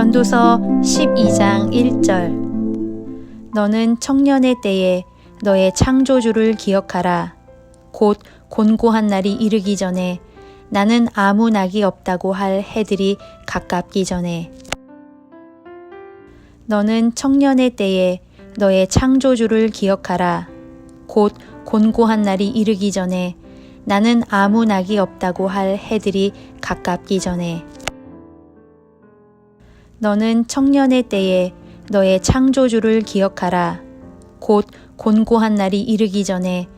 전도서 12장 1절 너는 청년의 때에 너의 창조주를 기억하라. 곧 곤고한 날이 이르기 전에 나는 아무 낙이 없다고 할 해들이 가깝기 전에 너는 청년의 때에 너의 창조주를 기억하라. 곧 곤고한 날이 이르기 전에 나는 아무 낙이 없다고 할 해들이 가깝기 전에 너는 청년의 때에 너의 창조주를 기억하라. 곧 곤고한 날이 이르기 전에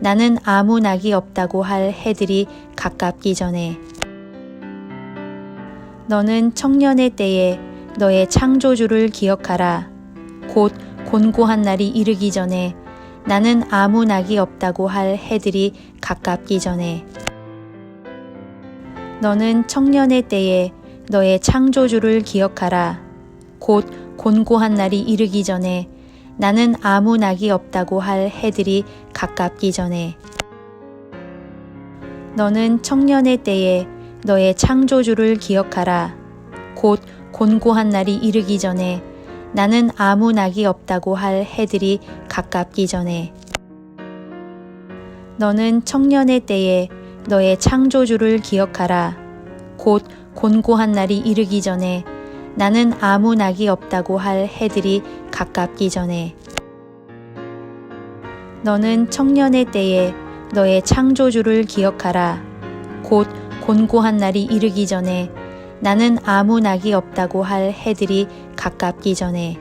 나는 아무 낙이 없다고 할 해들이 가깝기 전에 너는 청년의 때에 너의 창조주를 기억하라. 곧 곤고한 날이 이르기 전에 나는 아무 낙이 없다고 할 해들이 가깝기 전에 너는 청년의 때에 너의 창조주를 기억하라. 곧 곤고한 날이 이르기 전에 나는 아무 낙이 없다고 할 해들이 가깝기 전에 너는 청년의 때에 너의 창조주를 기억하라. 곧 곤고한 날이 이르기 전에 나는 아무 낙이 없다고 할 해들이 가깝기 전에 너는 청년의 때에 너의 창조주를 기억하라. 곧 곤고한 날이 이르기 전에 나는 아무 낙이 없다고 할 해들이 가깝기 전에 너는 청년의 때에 너의 창조주를 기억하라. 곧 곤고한 날이 이르기 전에 나는 아무 낙이 없다고 할 해들이 가깝기 전에